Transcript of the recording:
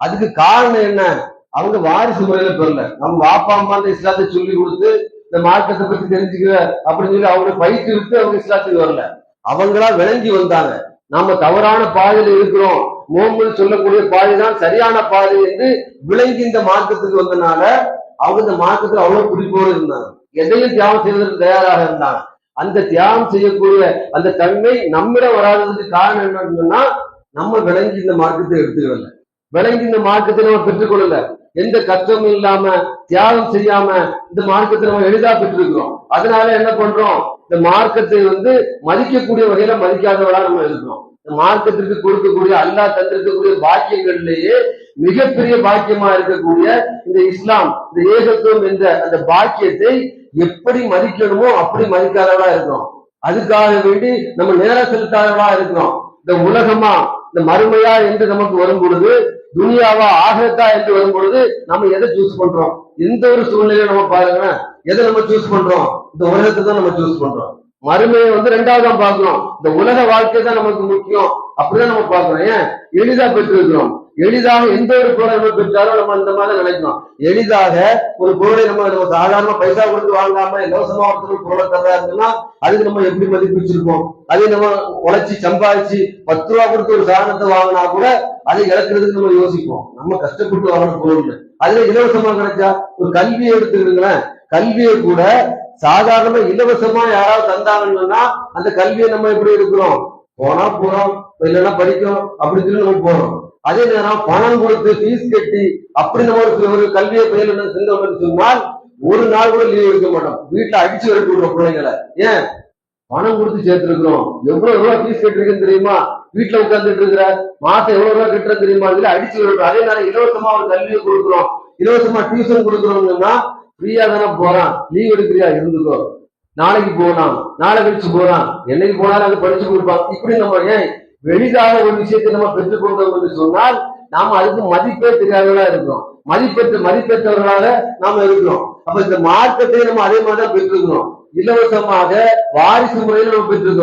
அதுக்கு காரணம் என்ன? அவங்க வாரிசு முறையில பெறல நம்ம வாப்பா அம்மா அந்த இஸ்லாத்தை சொல்லி கொடுத்து இந்த மார்க்கத்தை பத்தி தெரிஞ்சுக்கிற அப்படின்னு சொல்லி அவங்க விட்டு அவங்க இஸ்லாத்துக்கு வரல. அவங்களா விளங்கி வந்தாங்க. நாம தவறான பாதையில இருக்கிறோம். மோமல் சொல்லக்கூடிய பாதை தான் சரியான பாதை என்று விளங்கி இந்த மார்க்கத்துக்கு வந்தனால அவங்க இந்த மார்க்கத்துல அவ்வளவு குறிப்போடு இருந்தாங்க. எதையும் தியாகம் செய்வதற்கு தயாராக இருந்தாங்க. அந்த தியாகம் செய்யக்கூடிய அந்த தன்மை நம்மிடம் வராததுக்கு காரணம் என்னன்னா நம்ம விளங்கி இந்த மார்க்கத்தை எடுத்துக்கல விளங்கி இந்த மார்க்கத்தை நம்ம பெற்றுக்கொள்ளல எந்த கஷ்டமும் இல்லாம தியாகம் செய்யாம இந்த மார்க்கத்தை நம்ம எளிதா பெற்றிருக்கிறோம். அதனால என்ன பண்றோம்? இந்த மார்க்கத்தை வந்து மதிக்கக்கூடிய வகையில மதிக்காதவளா நம்ம இருக்கிறோம். இந்த மார்க்கத்திற்கு கொடுக்கக்கூடிய அல்லாஹ் தந்திருக்கக்கூடிய பாக்கியங்கள்லேயே மிகப்பெரிய பாக்கியமா இருக்கக்கூடிய இந்த இஸ்லாம் இந்த ஏகத்துவம் என்ற அந்த பாக்கியத்தை எப்படி மதிக்கணுமோ அப்படி மதிக்காதவளா இருக்கிறோம். அதுக்காக வேண்டி நம்ம நேரம் செலுத்தாதவளா இருக்கிறோம். இந்த உலகமா இந்த மறுமையா என்று நமக்கு வரும் பொழுது துனியாவா ஆகத்தா என்று வரும் பொழுது நம்ம எதை சூஸ் பண்றோம்? எந்த ஒரு சூழ்நிலையை நம்ம பாருங்க எதை நம்ம சூஸ் பண்றோம்? இந்த உலகத்தை தான் நம்ம சூஸ் பண்றோம். மறுமையை வந்து ரெண்டாவது தான் பாக்குறோம் இந்த உலக வாழ்க்கை தான் நமக்கு முக்கியம். அப்படிதான் நம்ம பாக்குறோம் ஏன்? எளிதா பெற்றிருக்கிறோம். எளிதாக எந்த ஒரு பொருளை நம்ம பெற்றாலும் நம்ம இந்த மாதிரி நினைக்கணும் எளிதாக ஒரு பொருளை நம்ம நம்ம சாதாரண பைசா கொடுத்து வாங்காம இலவசமா ஒருத்தர் பொருளை தர்றா இருந்தோம்னா அதுக்கு நம்ம எப்படி மதிப்பு வச்சிருப்போம் அதை நம்ம உழைச்சி சம்பாதிச்சு பத்து ரூபா கொடுத்து ஒரு சாதனத்தை வாங்கினா கூட அதை இழக்கிறதுக்கு நம்ம யோசிப்போம். நம்ம கஷ்டப்பட்டு வாங்கின பொருள் அதுல இலவசமா கிடைச்சா ஒரு கல்வியை எடுத்துக்கிடுங்களேன். கல்வியை கூட சாதாரணமா இலவசமா யாராவது தந்தாங்கன்னா அந்த கல்வியை நம்ம எப்படி எடுக்கிறோம்? போனா போறோம் இல்லைன்னா படிக்கும் அப்படின்னு சொல்லி நம்ம போறோம். அதே நேரம் பணம் கொடுத்து ஃபீஸ் கட்டி அப்படி நம்ம ஒரு கல்வியை பயில செஞ்சோம் சொன்னால் ஒரு நாள் கூட லீவ் எடுக்க மாட்டோம். வீட்டுல அடிச்சு வரட்டு விடுறோம் பிள்ளைங்களை. ஏன்? பணம் கொடுத்து சேர்த்திருக்கிறோம். எவ்வளவு ரூபா ஃபீஸ் கட்டிருக்குன்னு தெரியுமா? வீட்டுல உட்கார்ந்துட்டு இருக்கிற மாசம் எவ்வளவு ரூபா கட்டுறது தெரியுமா? இதுல அடிச்சு விடுறோம் அதே நேரம் இலவசமா ஒரு கல்வியை கொடுக்குறோம். இலவசமா டியூஷன் கொடுக்குறோம்னா ஃப்ரீயா தானே போறான். லீவ் எடுக்கிறியா? இருந்துக்கோ. நாளைக்கு போனான் நாளை கழிச்சு போறான். என்னைக்கு போனாலும் அது படிச்சு கொடுப்பான். இப்படி நம்ம ஏன் எளிதாக ஒரு விஷயத்தை நம்ம பெற்றுக்கொண்டோம் என்று சொன்னால் நாம அதுக்கு மதிப்பே தெரியாதவர்களா இருக்கிறோம் மதிப்பெற்ற மதிப்பெற்றவர்களாக நாம இருக்கிறோம் அப்ப இந்த மார்க்கத்தை நம்ம அதே மாதிரி தான் பெற்றிருக்கிறோம் இலவசமாக வாரிசு முறையில் நம்ம பெற்றிருக்கிறோம்